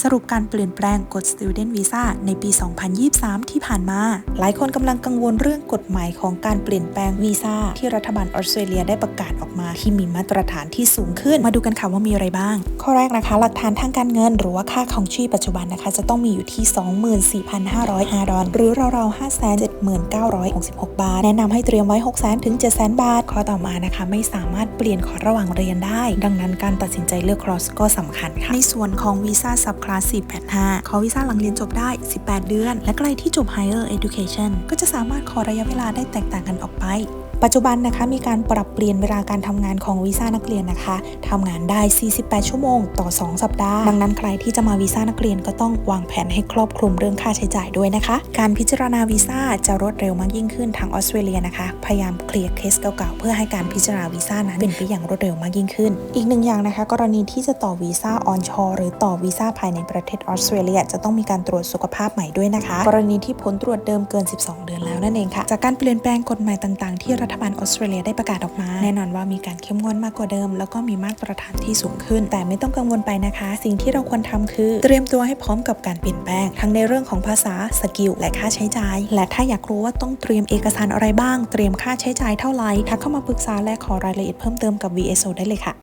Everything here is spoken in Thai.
สรุปการเปลี่ยนแปลงกฎ Student Visa ในปี 2023 ที่ผ่านมา หลายคนกำลังกังวลเรื่องกฎหมายของการเปลี่ยนแปลงวีซ่าที่รัฐบาลออสเตรเลียได้ประกาศออกมาที่มีมาตรฐานที่สูงขึ้น มาดูกันค่ะว่ามีอะไรบ้าง ข้อแรกนะคะ หลักฐานทางการเงิน หรือว่าค่าของชีพปัจจุบันนะคะ จะต้องมีอยู่ที่ 24,505ดอลลาร์หรือราวๆ5,7966 บาท แนะนำให้เตรียมไว้ 600,000ถึง700,000 บาท ข้อต่อมานะคะ ไม่สามารถเปลี่ยนขอระหว่างเรียนได้ ดังนั้นการตัดสินใจเลือกครอสก็สำคัญค่ะในส่วนของวีซ่าซับคลาส 485 ขอวีซ่าหลังเรียนจบได้ 18 เดือน และใครที่จบ Higher Education ก็จะสามารถขอระยะเวลาได้แตกต่างกันออกไป ปัจจุบันนะคะมีการปรับเปลี่ยนเวลาการทำงานของวีซ่านักเรียนนะคะทำงานได้ 48 ชั่วโมงต่อ 2 สัปดาห์ ดังนั้นใครที่จะมาวีซ่านักเรียนก็ต้องวางแผนให้ครอบคลุมเรื่องค่าใช้จ่ายด้วยนะคะ การพิจารณาวีซ่าจะรวดเร็วมากยิ่งขึ้นทางออสเตรเลียนะคะ พยายามเคลียร์เคสเก่าๆ เพื่อให้การพิจารณาวีซ่านั้นเป็นไปอย่างรวดเร็วมากยิ่งขึ้น อีกหนึ่งอย่างนะคะ กรณีที่จะต่อวีซ่าออนชอหรือต่อวีซ่าภายในประเทศออสเตรเลีย จะต้องมีการตรวจสุขภาพใหม่ด้วยนะคะ กรณีที่ผลตรวจเดิมเกิน 12 เดือนแล้วนั่นเองค่ะ จากการเปลี่ยนแปลงกฎหมายต่างๆ ที่รัฐฐบาลออสเตรเลียได้ประกาศออกมา แน่นอนว่ามีการเข้มงวดมากกว่าเดิม แล้วก็มีมาตรฐานที่สูงขึ้น แต่ไม่ต้องกังวลไปนะคะ สิ่งที่เราควรทำคือ เตรียมตัวให้พร้อมกับการเปลี่ยนแปลง ทั้งในเรื่องของภาษาสกิลและค่าใช้จ่าย และถ้าอยากรู้ว่าต้องเตรียมเอกสารอะไรบ้าง เตรียมค่าใช้จ่ายเท่าไหร่ทักเข้ามาปรึกษาและขอรายละเอียดเพิ่มเติมกับ VSO ได้เลยค่ะ